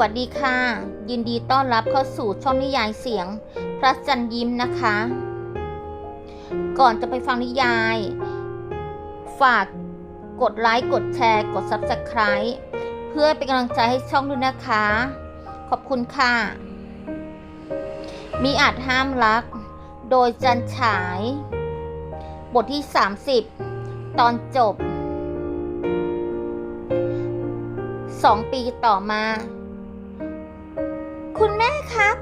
วัสดีค่ะ ยินดีต้อนรับเข้าสู่ช่องนิยายเสียง พระจันยิ้มนะคะ ก่อนจะไปฟังนิยาย ฝากกดไลค์กดแชร์ กด Subscribe เพื่อเป็นกำลังใจให้ช่องด้วยนะคะ ขอบคุณค่ะ มีอาจห้ามรัก โดยจันฉาย บทที่ 30 ตอนจบสองปีต่อมา คุณแม่ครับ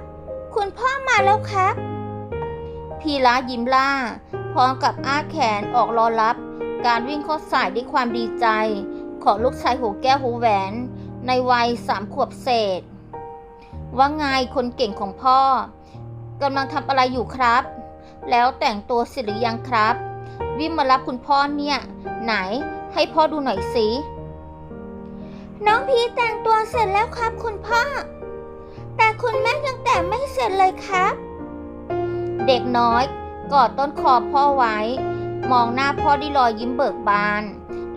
คุณพ่อมาแล้วครับ พีระยิ้มล่า พร้อมกับอ้าแขนออกรอรับ การวิ่งเข้าสายด้วยความดีใจ ของลูกชายหูแก้วหูแหวน ในวัยสามขวบเศษ ว่าไงคนเก่งของพ่อกำลังทำอะไรอยู่ครับ แล้วแต่งตัวเสร็จหรือยังครับ วิ่งมารับคุณพ่อเนี่ย ไหนให้พ่อดูหน่อยสิน้องพีแต่งตัวเสร็จแล้วครับคุณพ่อ แต่คุณแม่ยังแต่งไม่เสร็จเลยครับ เด็กน้อยกอดต้นคอพ่อไว้ มองหน้าพ่อด้วยรอยยิ้มเบิกบาน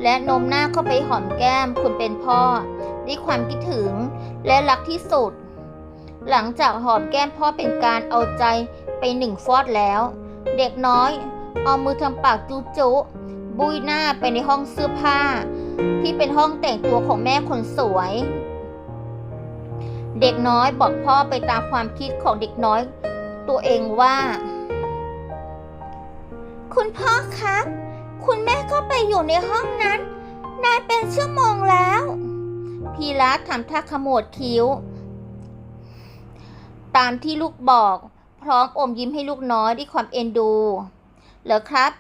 และนมหน้าเข้าไปหอมแก้มคุณเป็นพ่อด้วยความคิดถึงและรักที่สุด หลังจากหอมแก้มพ่อเป็นการเอาใจไปหนึ่งฟอดแล้ว เด็กน้อยเอามือทำปากจุจุบุยหน้าไปในห้องเสื้อผ้า ที่เป็นห้องแต่งตัวของแม่คนสวย เด็กน้อยบอกพ่อไปตามความคิดของเด็กน้อยตัวเองว่า คุณพ่อครับ คุณแม่ก็ไปอยู่ในห้องนั้นนานเป็นชั่วโมงแล้ว พีระทำท่าขมวดคิ้ว ตามที่ลูกบอก พร้อมอมยิ้มให้ลูกน้อยด้วยความเอ็นดู เหรอครับ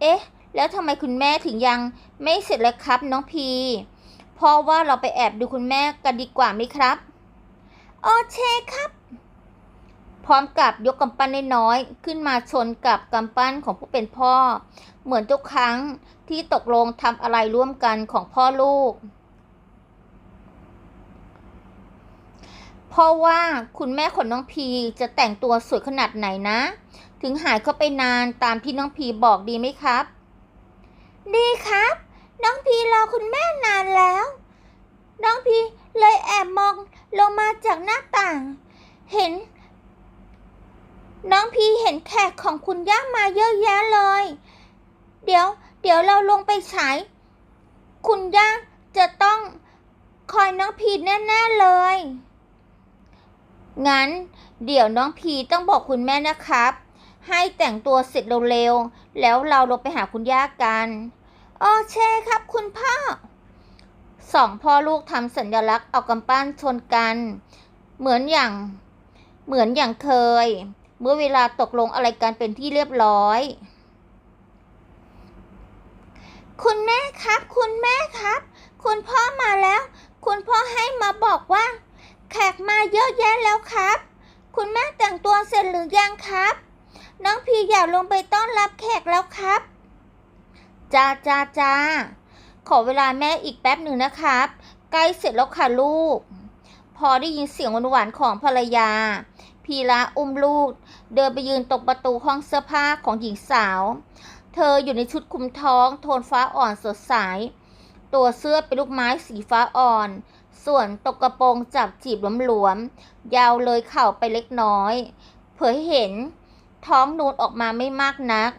เอ๊ะ แล้วทำไมคุณแม่ถึงยังไม่เสร็จแล้วครับน้องพีเพราะว่าเราไปแอบดูคุณแม่กันดีกว่าไหมครับ โอเคครับ พร้อมกับยกกำปั้นน้อยๆขึ้นมาชนกับกำปั้นของผู้เป็นพ่อ เหมือนทุกครั้งที่ตกลงทำอะไรร่วมกันของพ่อลูก เพราะว่าคุณแม่ของน้องพีจะแต่งตัวสวยขนาดไหนนะ ถึงหายเข้าไปนานตามที่น้องพีบอกดีไหมครับ ดีครับ น้องพีรอคุณแม่นานแล้ว น้องพีเลยแอบมองลงมา จากหน้าต่าง เห็น น้องพีเห็นแขกของคุณย่ามาเยอะแยะเลย เดี๋ยว เดี๋ยวเราลงไปฉาย คุณย่าจะต้องคอยน้องพีแน่ๆเลย งั้น เดี๋ยวน้องพีต้องบอกคุณแม่นะครับ ให้แต่งตัวเสร็จเร็วๆ แล้วเราลงไปหาคุณย่ากัน โอเคครับคุณพ่อ สองพ่อลูกทำสัญลักษณ์เอากำปั้นชนกัน เหมือนอย่างเหมือนอย่างเคย เมื่อเวลาตกลงอะไรกันเป็นที่เรียบร้อย คุณแม่ครับ คุณแม่ครับ คุณพ่อมาแล้ว คุณพ่อให้มาบอกว่า แขกมาเยอะแยะแล้วครับ คุณแม่แต่งตัวเสร็จหรือยังครับ น้องพีอยากลงไปต้อนรับแขกแล้วครับจ้าจ้าจ้า ขอเวลาแม่อีกแป๊บหนึ่งนะครับ ใกล้เสร็จแล้วค่ะลูก พอได้ยินเสียงหวานๆของภรรยา พีระอุ้มลูก เดินไปยืนตรงประตูห้องเสื้อผ้าของหญิงสาว เธออยู่ในชุดคลุมท้อง โทนฟ้าอ่อนสดใส ตัวเสื้อเป็นลูกไม้สีฟ้าอ่อน ส่วนตกกระโปรงจับจีบหลวมๆ ยาวเลยเข่าไปเล็กน้อย เผยเห็น ท้องนูนออกมาไม่มากนัก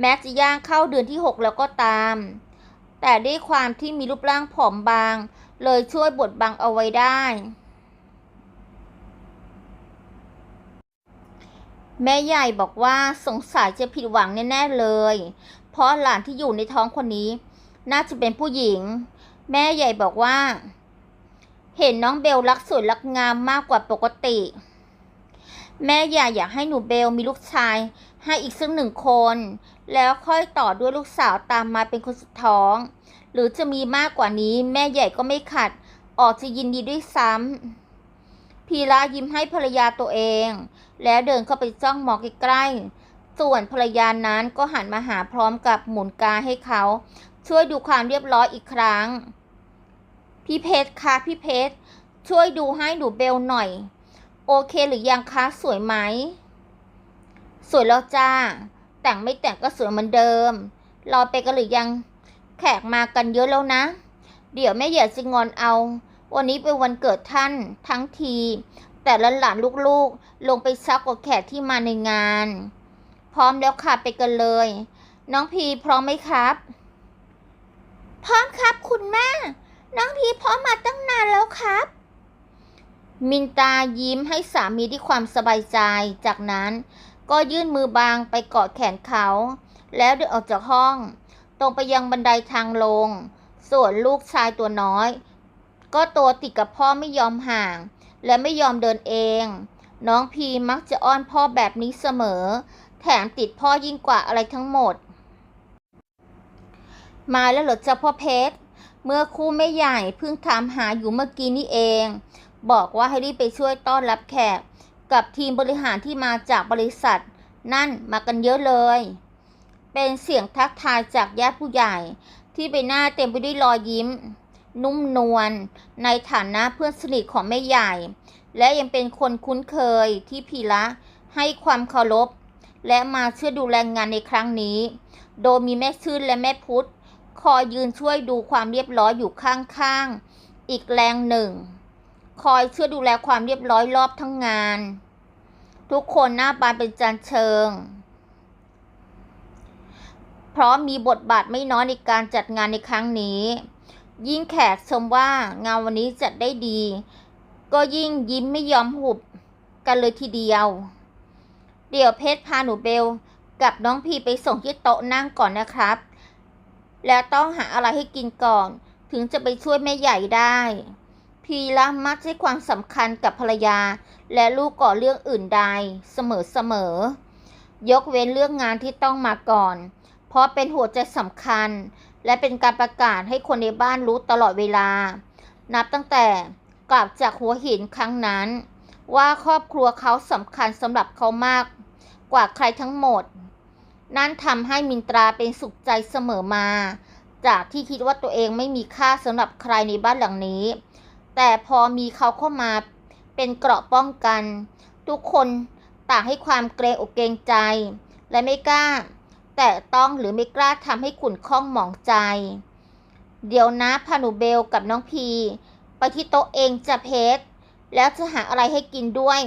แม้จะย่างเข้าเดือนที่6แล้วก็ตาม แต่ด้วยความที่มีรูปร่างผอมบาง เลยช่วยบดบังเอาไว้ได้ แม่ใหญ่บอกว่าสงสัยจะผิดหวังแน่ๆเลย เพราะหลานที่อยู่ในท้องคนนี้ น่าจะเป็นผู้หญิง แม่ใหญ่บอกว่า เห็นน้องเบลรักสวยรักงามมากกว่าปกติ แม่ใหญ่อยากให้หนูเบลมีลูกชายให้อีกสักหนึ่งคน แล้วค่อยต่อด้วยลูกสาวตามมาเป็นคนสุดท้อง หรือจะมีมากกว่านี้แม่ใหญ่ก็ไม่ขัด ออกจะยินดีด้วยซ้ำพีระยิ้มให้ภรรยาตัวเอง แล้วเดินเข้าไปจ้องมองใกล้ๆส่วนภรรยานั้นก็หันมาหาพร้อมกับหมุนกาให้เขา ช่วยดูความเรียบร้อยอีกครั้ง พี่เพชรคะพี่เพชรช่วยดูให้หนูเบลหน่อย โอเคหรือยังคะสวยไหม สวยแล้วจ้า แต่งไม่แต่งก็สวยเหมือนเดิม รอไปกันหรือยัง แขกมากันเยอะแล้วนะ เดี๋ยวแม่ใหญ่จะงอนเอา วันนี้เป็นวันเกิดท่านทั้งที แต่ละหลานลูกๆ ลงไปซักกับแขกที่มาในงาน พร้อมแล้วค่ะไปกันเลย น้องพีพร้อมไหมครับ พร้อมครับคุณแม่ น้องพีพร้อมมาตั้งนานแล้วครับมินตายิ้มให้สามีด้วยความสบายใจ จากนั้น ก็ยื่นมือบางไปเกาะแขนเขา แล้วเดินออกจากห้อง ตรงไปยังบันไดทางลง ส่วนลูกชายตัวน้อย ก็ตัวติดกับพ่อไม่ยอมห่าง และไม่ยอมเดินเอง น้องพีมักจะอ้อนพ่อแบบนี้เสมอ แถมติดพ่อยิ่งกว่าอะไรทั้งหมด มาแล้วเหรอจ๊ะพ่อเพชรเมื่อครู่แม่ใหญ่เพิ่งถามหาอยู่เมื่อกี้นี่เอง บอกว่าให้รีบไปช่วยต้อนรับแขก กับทีมบริหารที่มาจากบริษัท นั่นมากันเยอะเลย เป็นเสียงทักทายจากญาติผู้ใหญ่ ที่ใบหน้าเต็มไปด้วยรอยยิ้ม นุ่มนวลในฐานะเพื่อนสนิทของแม่ใหญ่ และยังเป็นคนคุ้นเคยที่พีระให้ความเคารพ และมาช่วยดูแลงานในครั้งนี้ โดยมีแม่ชื่นและแม่พุทธคอยยืนช่วยดูความเรียบร้อยอยู่ข้างๆ อีกแรงหนึ่ง คอยช่วยดูแลความเรียบร้อยรอบทั้งงาน ทุกคนหน้าบานเป็นจานเชิง เพราะมีบทบาทไม่น้อยในการจัดงานในครั้งนี้ ยิ่งแขกชมว่างานวันนี้จัดได้ดี ก็ยิ่งยิ้มไม่ยอมหุบกันเลยทีเดียว เดี๋ยวเพชรพาหนูเบลกับน้องพีไปส่งที่โต๊ะนั่งก่อนนะครับ แล้วต้องหาอะไรให้กินก่อน ถึงจะไปช่วยแม่ใหญ่ได้ พีละมักให้ความสำคัญกับภรรยา และลูกก่อเรื่องอื่นใดเสมอๆ ยกเว้นเรื่องงานที่ต้องมาก่อน เพราะเป็นหัวใจสำคัญ และเป็นการประกาศให้คนในบ้านรู้ตลอดเวลา นับตั้งแต่กลับจากหัวหินครั้งนั้น ว่าครอบครัวเขาสำคัญสำหรับเขามาก กว่าใครทั้งหมด นั่นทำให้มินตราเป็นสุขใจเสมอมา จากที่คิดว่าตัวเองไม่มีค่าสำหรับใครในบ้านหลังนี้ แต่พอมีเขาเข้ามาเป็นเกราะป้องกัน ทุกคนต่างให้ความเกรงอกเกรงใจ และไม่กล้า แต่ต้องหรือไม่กล้าทำให้ขุ่นข้องหมองใจ เดี๋ยวนะพานูเบลกับน้องพี ไปที่โต๊ะเองจะเพชรแล้วจะหาอะไรให้กินด้วย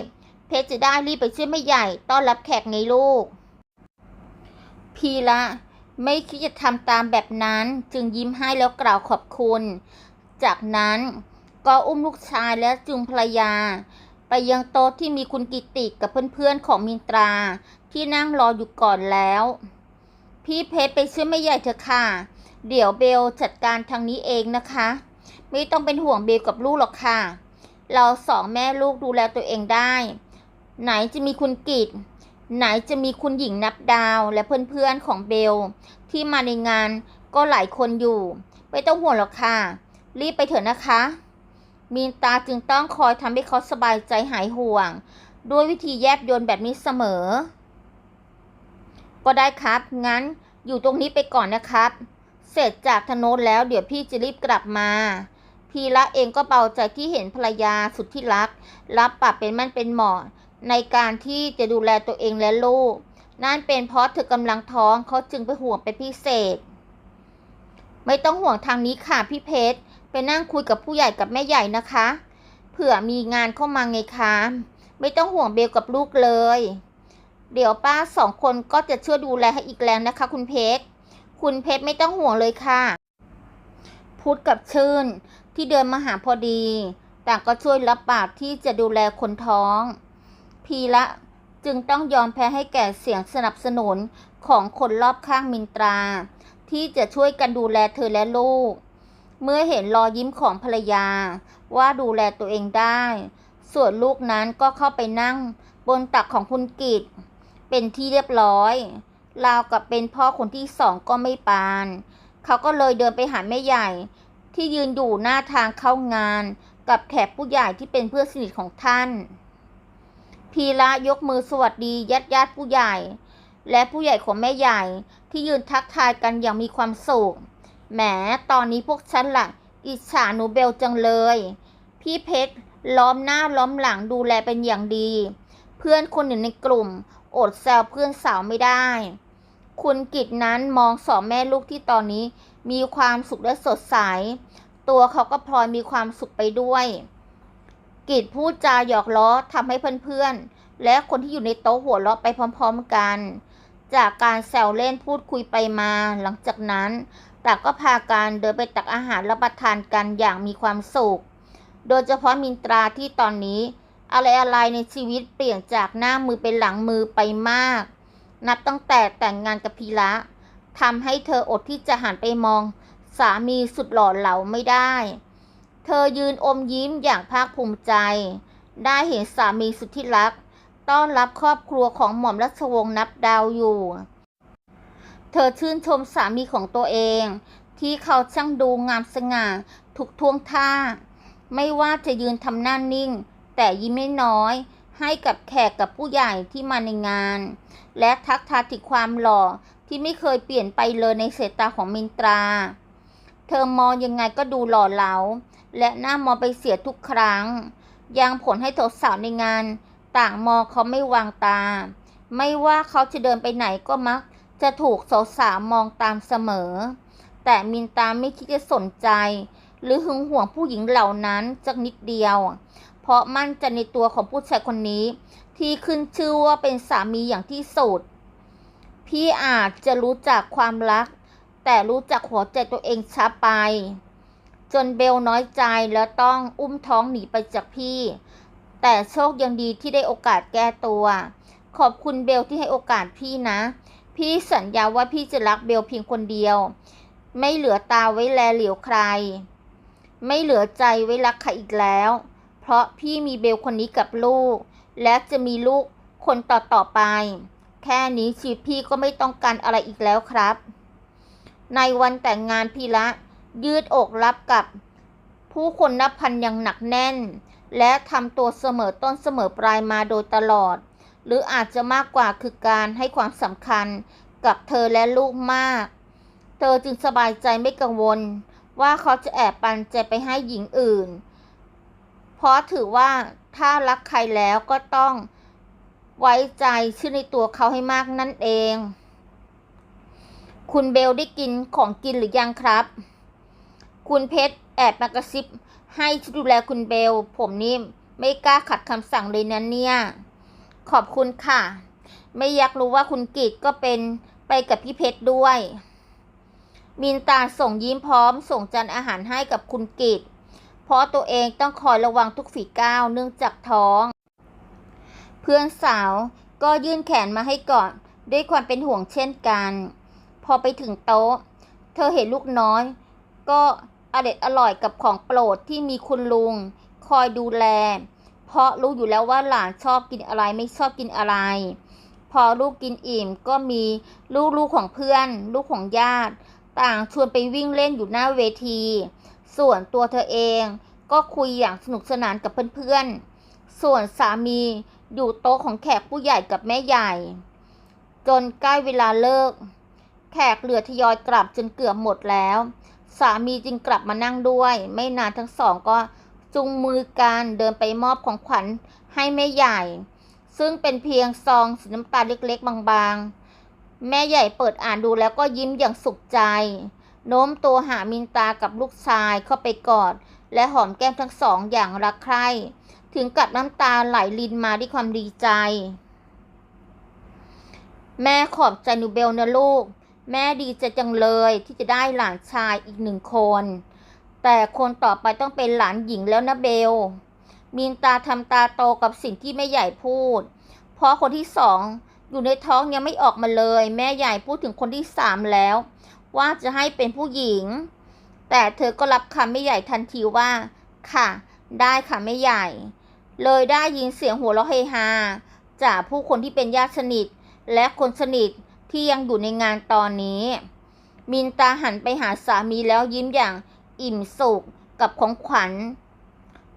เพชรจะได้รีบไปช่วยแม่ใหญ่ต้อนรับแขกไงลูก พีละไม่คิดจะทำตามแบบนั้นจึงยิ้มให้แล้วกล่าวขอบคุณ จากนั้น ก็อุ้มลูกชายและจูงภรรยา ไปยังโต๊ะที่มีคุณกิติกับเพื่อนๆของมินตราที่นั่งรออยู่ก่อนแล้ว พี่เพชรไปช่วยแม่ใหญ่เถอะค่ะ เดี๋ยวเบลจัดการทางนี้เองนะคะ ไม่ต้องเป็นห่วงเบลกับลูกหรอกค่ะ เราสองแม่ลูกดูแลตัวเองได้ ไหนจะมีคุณกิตไหนจะมีคุณหญิงนับดาวและเพื่อนๆของเบล ที่มาในงานก็หลายคนอยู่ ไม่ต้องห่วงหรอกค่ะ รีบไปเถอะนะคะ มีนตาจึงต้องคอยทำให้เขาสบายใจหายห่วง ด้วยวิธีแยบยนแบบนี้เสมอ ก็ได้ครับ งั้นอยู่ตรงนี้ไปก่อนนะครับ เสร็จจากถนนแล้วเดี๋ยวพี่จะรีบกลับมาพีละเองก็เบาใจที่เห็นภรรยาสุดที่รัก รับปากเป็นมั่นเป็นเหมาะในการที่จะดูแลตัวเองและลูก นั่นเป็นเพราะเธอกำลังท้องเขาจึงไปห่วงเป็นพิเศษ ไม่ต้องห่วงทางนี้ค่ะพี่เพชร ไปนั่งคุยกับผู้ใหญ่กับแม่ใหญ่นะคะ เผื่อมีงานเข้ามาไงคะ ไม่ต้องห่วงเบลกับลูกเลย เดี๋ยวป้าสองคนก็จะช่วยดูแลให้อีกแรงนะคะ คุณเพชร คุณเพชรไม่ต้องห่วงเลยค่ะ พุทธกับชื่นที่เดินมาหาพอดี ต่างก็ช่วยรับปากที่จะดูแลคนท้อง พีละจึงต้องยอมแพ้ให้แก่เสียงสนับสนุนของคนรอบข้างมินตรา ที่จะช่วยกันดูแลเธอและลูก เมื่อเห็นรอยยิ้มของภรรยา ว่าดูแลตัวเองได้ ส่วนลูกนั้นก็เข้าไปนั่ง บนตักของคุณกิตเป็นที่เรียบร้อยราวกับเป็นพ่อคนที่สองก็ไม่ปาน เขาก็เลยเดินไปหาแม่ใหญ่ ที่ยืนอยู่หน้าทางเข้างาน กับแขกผู้ใหญ่ที่เป็นเพื่อนสนิทของท่าน พีระยกมือสวัสดีญาติญาติผู้ใหญ่ และผู้ใหญ่ของแม่ใหญ่ที่ยืนทักทายกันอย่างมีความสุข แหม ตอนนี้พวกฉันล่ะอิจฉาหนูเบลจังเลย พี่เพชรล้อมหน้าล้อมหลังดูแลเป็นอย่างดี เพื่อนคนหนึ่งในกลุ่ม อดแซวเพื่อนสาวไม่ได้ คุณกิตนั้นมองสองแม่ลูกที่ตอนนี้ มีความสุขและสดใส ตัวเขาก็พลอยมีความสุขไปด้วย กิจพูดจาหยอกล้อทำให้เพื่อนๆ และคนที่อยู่ในโต๊ะหัวเราะไปพร้อม ๆ กัน จากการแซวเล่นพูดคุยไปมาหลังจากนั้น ต่างก็พากันเดินไปตักอาหารรับประทานกันอย่างมีความสุข โดยเฉพาะมินตราที่ตอนนี้ อะไรๆในชีวิตเปลี่ยนจากหน้ามือเป็นหลังมือไปมาก นับตั้งแต่แต่งงานกับพีระทำให้เธออดที่จะหันไปมอง สามีสุดหล่อเหลาไม่ได้ เธอยืนอมยิ้มอย่างภาคภูมิใจ ได้เห็นสามีสุดที่รัก ต้อนรับครอบครัวของหม่อมราชวงศ์นับดาวอยู่ เธอชื่นชมสามีของตัวเอง ที่เขาช่างดูงามสง่าทุกท่วงท่า ไม่ว่าจะยืนทำหน้านิ่ง แต่ยิ้มไม่น้อย ให้กับแขกกับผู้ใหญ่ที่มาในงาน และทักทายถึงความหล่อที่ไม่เคยเปลี่ยนไปเลยในสายตาของมินตรา เธอมองยังไงก็ดูหล่อเหลา และหน้ามองไปเสียทุกครั้ง ยังผลให้สาวในงาน ต่างมองเขาไม่วางตา ไม่ว่าเขาจะเดินไปไหนก็มัก จะถูกสาวๆมองตามเสมอ แต่มินตาไม่คิดจะสนใจ หรือหึงหวงผู้หญิงเหล่านั้นสักนิดเดียว เพราะมั่นใจในตัวของผู้ชายคนนี้ ที่ขึ้นชื่อว่าเป็นสามีอย่างที่สุด พี่อาจจะรู้จักความรัก แต่รู้จักหัวใจตัวเองช้าไป จนเบลน้อยใจแล้วต้องอุ้มท้องหนีไปจากพี่ แต่โชคยังดีที่ได้โอกาสแก้ตัว ขอบคุณเบลที่ให้โอกาสพี่นะ พี่สัญญาว่าพี่จะรักเบลเพียงคนเดียว ไม่เหลือตาไว้แลเหลียวใคร ไม่เหลือใจไว้รักใครอีกแล้ว เพราะพี่มีเบลคนนี้กับลูก และจะมีลูกคนต่อต่อๆไป แค่นี้ชีวิตพี่ก็ไม่ต้องการอะไรอีกแล้วครับ ในวันแต่งงานพี่ละยืดอกรับกับผู้คนนับพันอย่างหนักแน่น และทำตัวเสมอต้นเสมอปลายมาโดยตลอด หรืออาจจะมากกว่าคือการให้ความสำคัญกับเธอและลูกมาก เธอจึงสบายใจไม่กังวล ว่าเขาจะแอบปันใจไปให้หญิงอื่น เพราะถือว่าถ้ารักใครแล้วก็ต้องไว้ใจเชื่อในตัวเขาให้มากนั่นเอง คุณเบลได้กินของกินหรือยังครับ คุณเพชรแอบมากระซิบให้ดูแลคุณเบล ผมนี่ไม่กล้าขัดคำสั่งเลยนะเนี่ย ขอบคุณค่ะ ไม่อยากรู้ว่าคุณกิตก็เป็นไปกับพี่เพชรด้วย มินตาส่งยิ้มพร้อม ส่งจานอาหารให้กับคุณกิตเพราะตัวเองต้องคอยระวังทุกฝีก้าวเนื่องจากท้อง เพื่อนสาวก็ยื่นแขนมาให้ก่อนด้วยความเป็นห่วงเช่นกัน พอไปถึงโต๊ะ เธอเห็นลูกน้อย ก็อเด็ดอร่อยกับของโปรดที่มีคุณลุง คอยดูแล เพราะรู้อยู่แล้วว่าหลานชอบกินอะไรไม่ชอบกินอะไร พอลูกกินอิ่มก็มีลูกๆของเพื่อน ลูกของญาติ ต่างชวนไปวิ่งเล่นอยู่หน้าเวที ส่วนตัวเธอเองก็คุยอย่างสนุกสนานกับเพื่อนๆ ส่วนสามีอยู่โต๊ะของแขกผู้ใหญ่กับแม่ใหญ่ จนใกล้เวลาเลิก แขกเหลือทยอยกลับจนเกือบหมดแล้ว สามีจึงกลับมานั่งด้วย ไม่นานทั้งสองก็ จุงมือกันเดินไปมอบของขวัญให้แม่ใหญ่ ซึ่งเป็นเพียงซองสีน้ำตาลเล็กๆ บางๆ แม่ใหญ่เปิดอ่านดูแล้วก็ยิ้มอย่างสุขใจ โน้มตัวหามินตากับลูกชายเข้าไปกอด และหอมแก้มทั้งสองอย่างรักใคร่ถึงกับน้ำตาไหลลินมาด้วยความดีใจ แม่ขอบใจนูเบลนะลูก แม่ดีใจจังเลยที่จะได้หลานชายอีกหนึ่งคน แต่คนต่อไปต้องเป็นหลานหญิงแล้วนะเบล มีนตาทำตาโตกับสิ่งที่แม่ใหญ่พูด เพราะคนที่สองอยู่ในท้องยังไม่ออกมาเลย แม่ใหญ่พูดถึงคนที่สามแล้ว ว่าจะให้เป็นผู้หญิง แต่เธอก็รับคำแม่ใหญ่ทันทีว่า ค่ะ ได้ค่ะแม่ใหญ่ เลยได้ยินเสียงหัวเราะเฮฮาจากผู้คนที่เป็นญาติสนิท และคนสนิทที่ยังอยู่ในงานตอนนี้ มินตาหันไปหาสามีแล้วยิ้มอย่าง อิ่มสุขกับของขวัญ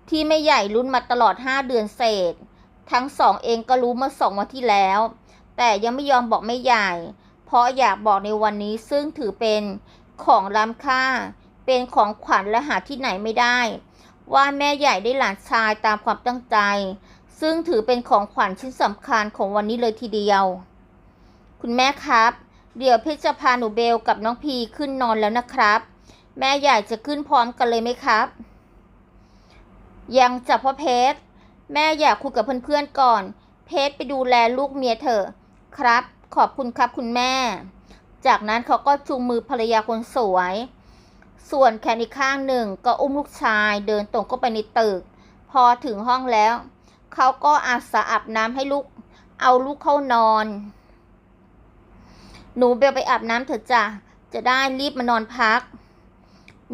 ที่แม่ใหญ่ลุ้นมาตลอดห้าเดือนเศษ ทั้งสองเองก็รู้เมื่อสองวันที่แล้ว แต่ยังไม่ยอมบอกแม่ใหญ่ เพราะอยากบอกในวันนี้ซึ่งถือเป็นของล้ำค่า เป็นของขวัญและหาที่ไหนไม่ได้ ว่าแม่ใหญ่ได้หลานชายตามความตั้งใจ ซึ่งถือเป็นของขวัญชิ้นสำคัญของวันนี้เลยทีเดียว คุณแม่ครับ เดี๋ยวเพชรจะพาหนูเบลกับน้องพีขึ้นนอนแล้วนะครับ แม่อยากจะขึ้นพร้อมกันเลยไหมครับ ยังจับพ่อเพชรแม่อยากคุยกับเพื่อนๆก่อน เพชรไปดูแลลูกเมียเถอะครับ ขอบคุณครับคุณแม่ จากนั้นเขาก็จูงมือภรรยาคนสวย ส่วนแขนอีกข้างหนึ่งก็อุ้มลูกชายเดินตรงเข้าไปในตึก พอถึงห้องแล้ว เขาก็อาสาอาบน้ำให้ลูก เอาลูกเข้านอน หนูเบลไปอาบน้ำเถอะจ้ะจะได้รีบมานอนพัก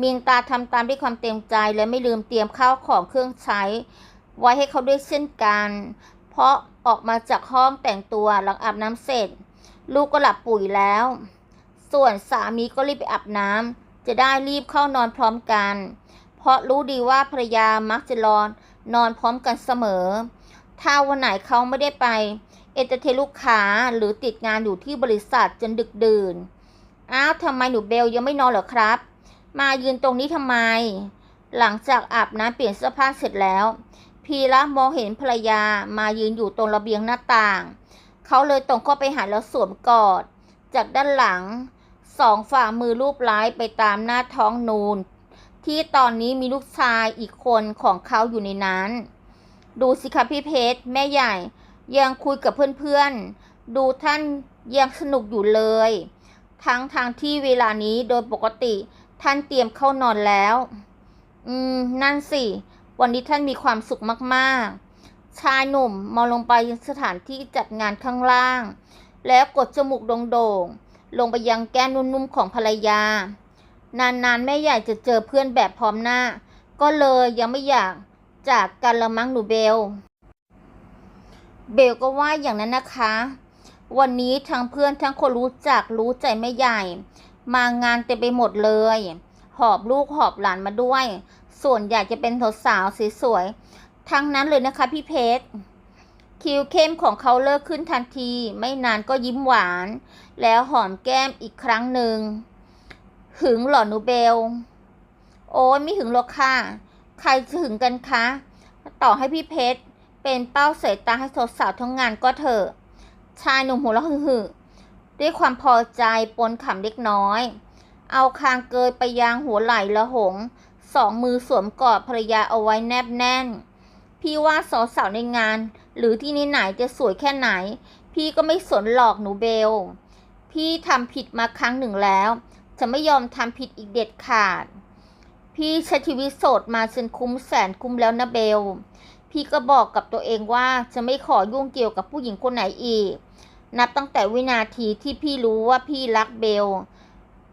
มีนตาทำตามด้วยความเต็มใจและไม่ลืมเตรียมข้าวของเครื่องใช้ ไว้ให้เขาด้วยเช่นกัน เพราะออกมาจากห้องแต่งตัวหลังอาบน้ำเสร็จ ลูกก็หลับปุ๋ยแล้ว ส่วนสามีก็รีบไปอาบน้ำจะได้รีบเข้านอนพร้อมกัน เพราะรู้ดีว่าภรรยามักจะรอนนอนพร้อมกันเสมอ ถ้าวันไหนเขาไม่ได้ไป เอเตอร์เทลูกค้าหรือติดงานอยู่ที่บริษัทจนดึกดื่น อ้าวทำไมหนูเบลยังไม่นอนเหรอครับ มายืนตรงนี้ทำไม หลังจากอาบน้ำเปลี่ยนเสื้อผ้าเสร็จแล้ว พีระมองเห็นภรรยามายืนอยู่ตรงระเบียงหน้าต่าง เขาเลยตรงเข้าไปหาแล้วสวมกอด จากด้านหลังสองฝ่ามือรูปไล้ไปตามหน้าท้องนูน ที่ตอนนี้มีลูกชายอีกคนของเขาอยู่ในนั้น ดูสิคะพี่เพชรแม่ใหญ่ยังคุยกับเพื่อนๆ ดูท่านยังสนุกอยู่เลย ทั้งทางที่เวลานี้โดยปกติ ท่านเตรียมเข้านอนแล้ว อืม นั่นสิ วันนี้ท่านมีความสุขมากๆ ชายหนุ่มมองลงไปยังสถานที่จัดงานข้างล่าง แล้วกดจมูกโด่งๆ ลงไปยังแก้มนุ่มๆของภรรยา นานๆ แม่ใหญ่จะเจอเพื่อนแบบพร้อมหน้า ก็เลยยังไม่อยากจากกันละมั้งหนูเบล เบลก็ว่าอย่างนั้นนะคะ วันนี้ทั้งเพื่อนทั้งคนรู้จักรู้ใจแม่ใหญ่ มางานเต็มไปหมดเลย หอบลูกหอบหลานมาด้วย ส่วนใหญ่จะเป็นสาวๆสวยๆทั้งนั้นเลยนะคะพี่เพชรคิวเข้มของเขาเลิกขึ้นทันที ไม่นานก็ยิ้มหวาน แล้วหอมแก้มอีกครั้งหนึ่งหึงหรอหนูเบล โอ้ยไม่หึงหรอกค่ะ ใครจะหึงกันคะ ต่อให้พี่เพชรเป็นเป้าสายตาให้สาวๆทั้งงานก็เถอะชายหนุ่มหัวเราะหึ่ๆ ด้วยความพอใจปนขำเล็กน้อย เอาคางเกยไปยางหัวไหล่ละหง สองมือสวมกอดภรรยาเอาไว้แนบแน่น พี่ว่าสาวๆในงาน หรือที่นี่ไหนจะสวยแค่ไหน พี่ก็ไม่สนหลอกหนูเบล พี่ทำผิดมาครั้งหนึ่งแล้ว จะไม่ยอมทำผิดอีกเด็ดขาด พี่ใช้ชีวิตโสดมาจนคุ้มแสนคุ้มแล้วนะเบล พี่ก็บอกกับตัวเองว่าจะไม่ขอยุ่งเกี่ยวกับผู้หญิงคนไหนอีก นับตั้งแต่วินาทีที่พี่รู้ว่าพี่รักเบล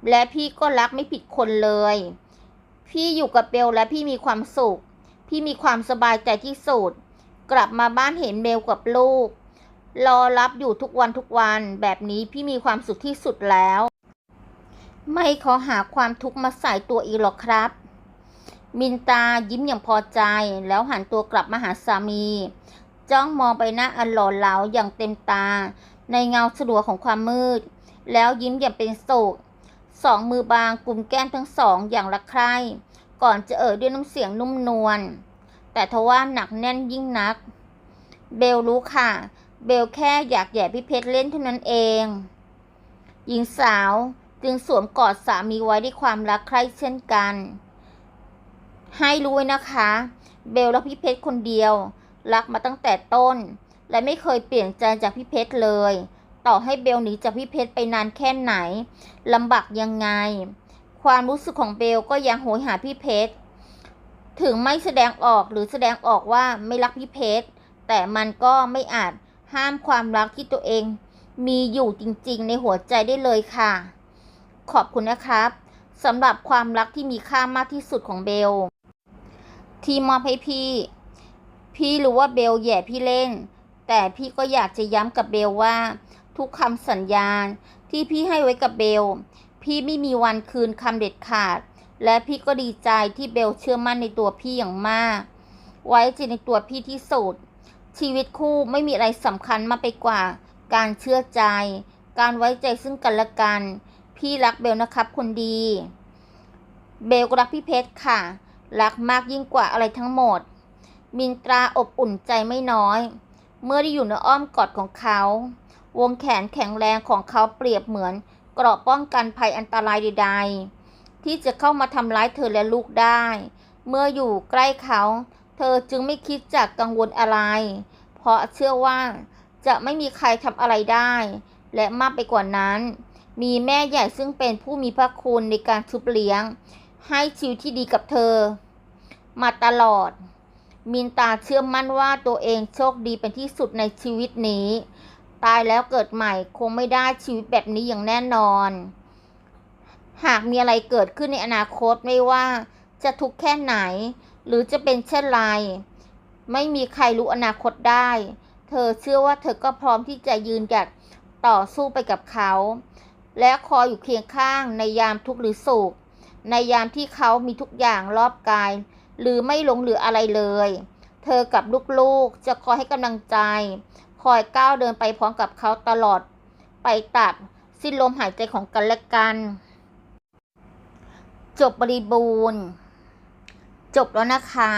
และพี่ก็รักไม่ผิดคนเลย พี่อยู่กับเบลและพี่มีความสุข พี่มีความสบายใจที่สุด กลับมาบ้านเห็นเบลกับลูก รอรับอยู่ทุกวันทุกวัน แบบนี้พี่มีความสุขที่สุดแล้ว ไม่ขอหาความทุกข์มาใส่ตัวอีกหรอกครับ มินตายิ้มอย่างพอใจแล้วหันตัวกลับมาหาสามี จ้องมองไปหน้าอันหล่อเหลาอย่างเต็มตา ในเงาสลัวของความมืด แล้วยิ้มอย่างเป็นโศกสองมือบางกลุ่มแก้มทั้งสองอย่างละใคร่ก่อนจะเอ่ยด้วยน้ำเสียงนุ่มนวลแต่ทว่าหนักแน่นยิ่งนัก เบลรู้ค่ะ เบลแค่อยากแย่พี่เพชรเล่นเท่านั้นเอง หญิงสาวจึงสวมกอดสามีไว้ด้วยความรักใคร่เช่นกัน ให้รู้นะคะ เบลรักพี่เพชรคนเดียว รักมาตั้งแต่ต้น และไม่เคยเปลี่ยนใจจากพี่เพชรเลย ต่อให้เบลหนีจากพี่เพชรไปนานแค่ไหนลำบากยังไง ความรู้สึกของเบลก็ยังโหยหาพี่เพชรถึงไม่แสดงออกหรือแสดงออกว่าไม่รักพี่เพชรแต่มันก็ไม่อาจห้ามความรักที่ตัวเอง มีอยู่จริงๆ ในหัวใจได้เลยค่ะ ขอบคุณนะครับสำหรับความรักที่มีค่ามากที่สุดของเบล ที่มอบให้พี่ พี่รู้ว่าเบลแย่พี่เล่น แต่พี่ก็อยากจะย้ำกับเบลว่า ทุกคำสัญญาที่พี่ให้ไว้กับเบล พี่ไม่มีวันคืนคำเด็ดขาด และพี่ก็ดีใจที่เบลเชื่อมั่นในตัวพี่อย่างมาก ไว้ใจในตัวพี่ที่สุดชีวิตคู่ไม่มีอะไรสำคัญมากไปกว่า การเชื่อใจ การไว้ใจซึ่งกันและกัน พี่รักเบลนะครับคนดี เบลก็รักพี่เพชรค่ะ รักมากยิ่งกว่าอะไรทั้งหมด มินตราอบอุ่นใจไม่น้อย เมื่อได้อยู่ในอ้อมกอดของเขา วงแขนแข็งแรงของเขาเปรียบเหมือนเกราะป้องกันภัยอันตรายใดๆ ที่จะเข้ามาทำร้ายเธอและลูกได้ เมื่ออยู่ใกล้เขา เธอจึงไม่คิดจะกังวลอะไร เพราะเชื่อว่าจะไม่มีใครทำอะไรได้ และมากไปกว่านั้น มีแม่ใหญ่ซึ่งเป็นผู้มีพระคุณในการชุบเลี้ยง ให้ชีวิตที่ดีกับเธอ มาตลอด มินตาเชื่อมั่นว่าตัวเองโชคดีเป็นที่สุดในชีวิตนี้ ตายแล้วเกิดใหม่คงไม่ได้ชีวิตแบบนี้อย่างแน่นอน หากมีอะไรเกิดขึ้นในอนาคตไม่ว่าจะทุกข์แค่ไหน หรือจะเป็นเช่นไร ไม่มีใครรู้อนาคตได้ เธอเชื่อว่าเธอก็พร้อมที่จะยืนหยัดต่อสู้ไปกับเขา และคอยอยู่เคียงข้างในยามทุกข์หรือสุขในยามที่เขามีทุกอย่างรอบกาย หรือไม่หลงเหลืออะไรเลย เธอกับลูกๆจะคอยให้กำลังใจ คอยก้าวเดินไปพร้อมกับเขาตลอด ไปตัดสิ้นลมหายใจของกันและกัน จบบริบูรณ์ จบแล้วนะคะ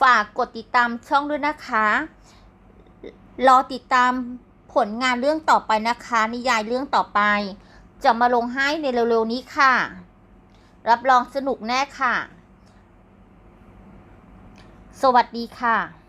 ฝากกดติดตามช่องด้วยนะคะ รอติดตามผลงานเรื่องต่อไปนะคะ นิยายเรื่องต่อไป จะมาลงให้ในเร็วๆนี้ค่ะ รับรองสนุกแน่ค่ะ สวัสดีค่ะ